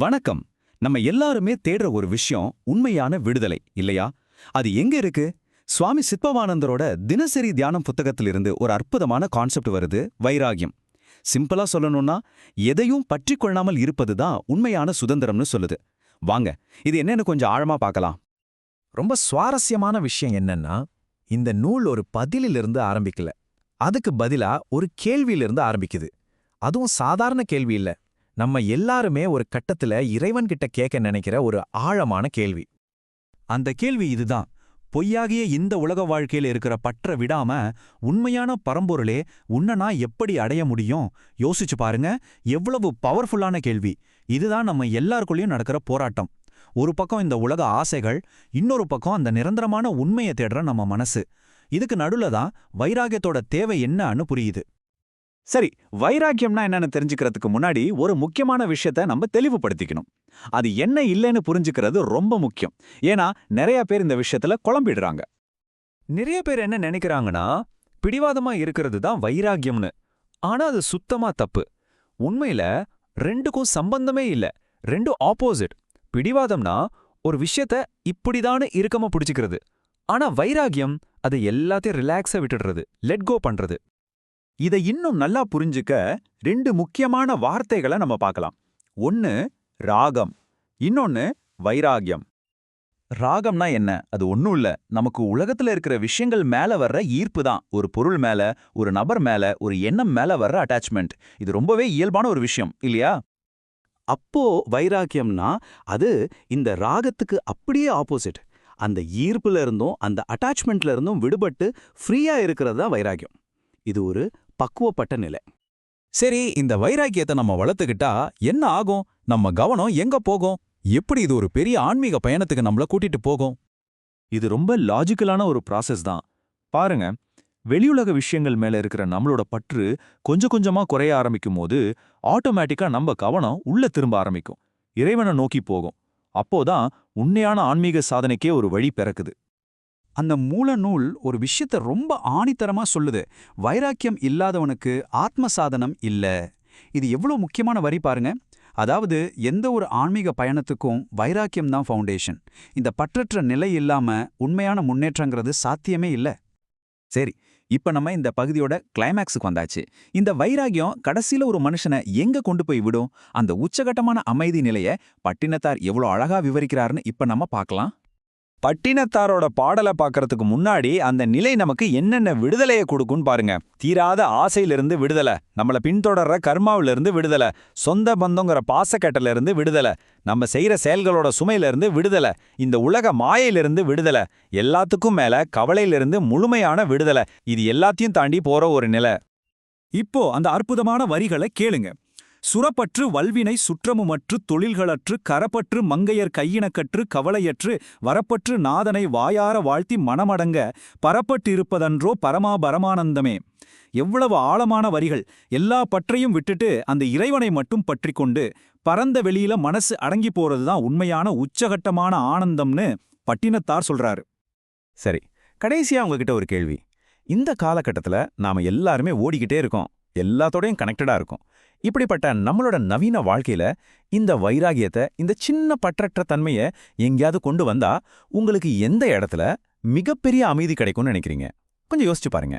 வணக்கம். நம்ம எல்லாருமே தேடுற ஒரு விஷயம் உண்மையான விடுதலை இல்லையா? அது எங்க இருக்கு? சுவாமி சித்பவானந்தரோட தினசரி தியானம் புத்தகத்திலிருந்து ஒரு அற்புதமான கான்செப்ட் வருது வைராகியம். சிம்பிளா சொல்லணும்னா எதையும் பற்றி கொள்ளாமல் இருப்பது தான் உண்மையான சுதந்திரம்னு சொல்லுது. வாங்க இது என்னன்னு கொஞ்சம் ஆழமா பார்க்கலாம். ரொம்ப சுவாரஸ்யமான விஷயம் என்னன்னா இந்த நூல் ஒரு பதிலிலிருந்து ஆரம்பிக்கல. அதுக்கு பதிலா ஒரு கேள்வியிலிருந்து ஆரம்பிக்குது. அதுவும் சாதாரண கேள்வி இல்ல. நம்ம எல்லாருமே ஒரு கட்டத்துல இறைவன் கிட்ட கேட்க நினைக்கிற ஒரு ஆழமான கேள்வி. அந்த கேள்வி இதுதான். பொய்யாகிய இந்த உலக வாழ்க்கையில இருக்கிற பற்ற விடாம உண்மையான பரம்பொருளே உன்னை நான் எப்படி அடைய முடியும்? யோசிச்சு பாருங்க. எவ்வளவு பவர்ஃபுல்லான கேள்வி. இதுதான் நம்ம எல்லாருக்குள்ளேயும் நடக்கிற போராட்டம். ஒரு பக்கம் இந்த உலக ஆசைகள் இன்னொரு பக்கம் அந்த நிரந்தரமான உண்மையை தேடுற நம்ம மனசு. இதுக்கு நடுல தான் வைராகியத்தோட தேவை என்னன்னு புரியுது. சரி வைராக்கியம்னா என்னன்னு தெரிஞ்சுக்கிறதுக்கு முன்னாடி ஒரு முக்கியமான விஷயத்த நம்ம தெளிவுபடுத்திக்கணும். அது என்ன இல்லைன்னு புரிஞ்சுக்கிறது ரொம்ப முக்கியம். ஏன்னா நிறைய பேர் இந்த விஷயத்துல குழம்பிடுறாங்க. நிறைய பேர் என்ன நினைக்கிறாங்கன்னா பிடிவாதமா இருக்கிறது தான் வைராக்கியம்னு. ஆனா அது சுத்தமா தப்பு. உண்மையில ரெண்டுக்கும் சம்பந்தமே இல்ல. ரெண்டும் ஆப்போசிட் பிடிவாதம்னா ஒரு விஷயத்த இப்படிதான்னு இறுக்கமா பிடிச்சிக்கிறது. ஆனா வைராகியம் அதை எல்லாத்தையும் ரிலாக்ஸா விட்டுடுறது. லெட் கோ பண்றது. இதை இன்னும் நல்லா புரிஞ்சுக்க ரெண்டு முக்கியமான வார்த்தைகளை நம்ம பார்க்கலாம். ஒன்னு ராகம். இன்னொன்னு வைராகியம். ராகம்னா என்ன? அது ஒன்றும் இல்ல. நமக்கு உலகத்துல இருக்கிற விஷயங்கள் மேல வர்ற ஈர்ப்பு தான். ஒரு பொருள் மேல ஒரு நபர் மேல ஒரு எண்ணம் மேல வர்ற அட்டாச்மெண்ட் இது ரொம்பவே இயல்பான ஒரு விஷயம் இல்லையா? அப்போ வைராக்கியம்னா அது இந்த ராகத்துக்கு அப்படியே ஆப்போசிட் அந்த ஈர்ப்புல இருந்தும் அந்த அட்டாச்மெண்ட்ல இருந்தும் விடுபட்டு ஃப்ரீயா இருக்கிறது தான் வைராக்கியம் இது ஒரு பக்குவப்பட்ட நிலை. சரி இந்த வைராக்கியத்தை நம்ம வளர்த்துக்கிட்டா என்ன ஆகும்? நம்ம கவனம் எங்க போகும்? எப்படி இது ஒரு பெரிய ஆன்மீக பயணத்துக்கு நம்மள கூட்டிட்டு போகும்? இது ரொம்ப லாஜிக்கலான ஒரு ப்ராசஸ் தான். பாருங்க வெளியுலக விஷயங்கள் மேல இருக்கிற நம்மளோட பற்று கொஞ்சம் கொஞ்சமா குறைய ஆரம்பிக்கும் போது ஆட்டோமேட்டிக்கா நம்ம கவனம் உள்ள திரும்ப ஆரம்பிக்கும். இறைவனை நோக்கி போகும். அப்போதான் உண்மையான ஆன்மீக சாதனைக்கே ஒரு வழி பிறக்குது. அந்த மூல நூல் ஒரு விஷயத்த ரொம்ப ஆணித்தரமா சொல்லுது. வைராக்கியம் இல்லாதவனுக்கு ஆத்ம சாதனம் இல்ல. இது எவ்வளோ முக்கியமான வரி பாருங்க. அதாவது எந்த ஒரு ஆன்மீக பயணத்துக்கும் வைராக்கியம் தான் ஃபவுண்டேஷன் இந்த பற்றற்ற நிலை இல்லாம உண்மையான முன்னேற்றங்கிறது சாத்தியமே இல்ல. சரி இப்ப நம்ம இந்த பகுதியோட கிளைமேக்ஸுக்கு வந்தாச்சு. இந்த வைராகியம் கடைசியில ஒரு மனுஷனை எங்க கொண்டு போய் விடும்? அந்த உச்சகட்டமான அமைதி நிலைய பட்டினத்தார் எவ்வளோ அழகா விவரிக்கிறாருன்னு இப்ப நம்ம பார்க்கலாம். பட்டினத்தாரோட பாடலை பார்க்கறதுக்கு முன்னாடி அந்த நிலை நமக்கு என்னென்ன விடுதலையை கொடுக்கும்னு பாருங்க. தீராத ஆசையிலிருந்து விடுதலை நம்மள பின்தொடர்ற கர்மாவிலிருந்து விடுதலை சொந்த பந்தங்கிற பாசக்கட்டிலிருந்து விடுதலை நம்ம செய்கிற செயல்களோட சுமையிலிருந்து விடுதலை இந்த உலக மாயையிலிருந்து விடுதலை எல்லாத்துக்கும் மேல கவலையிலிருந்து முழுமையான விடுதலை இது எல்லாத்தையும் தாண்டி போற ஒரு நிலை. இப்போ அந்த அற்புதமான வரிகளை கேளுங்க. சுரப்பற்று வல்வினை சுற்றமுமற்று தொழில்களற்று கரப்பற்று மங்கையர் கையினக்கற்று கவலையற்று வரப்பற்று நாதனை வாயார வாழ்த்தி மனமடங்க பரப்பட்டிருப்பதன்றோ பரமாபரமானந்தமே. எவ்வளவு ஆழமான வரிகள் எல்லா பற்றையும் விட்டுட்டு அந்த இறைவனை மட்டும் பற்றி கொண்டு பரந்த வெளியில மனசு அடங்கி போறதுதான் உண்மையான உச்சகட்டமான ஆனந்தம்னு பட்டினத்தார் சொல்றாரு. சரி கடைசியா உங்ககிட்ட ஒரு கேள்வி. இந்த காலகட்டத்துல நாம எல்லாருமே ஓடிக்கிட்டே இருக்கோம். எல்லாத்தோடையும் கனெக்டடா இருக்கும். இப்படிப்பட்ட நம்மளோட நவீன வாழ்க்கையில இந்த வைராகியத்தை இந்த சின்ன பற்றற்ற தன்மையை எங்கேயாவது கொண்டு வந்தா உங்களுக்கு எந்த இடத்துல மிகப்பெரிய அமைதி கிடைக்கும்னு நினைக்கிறீங்க? கொஞ்சம் யோசிச்சு பாருங்க.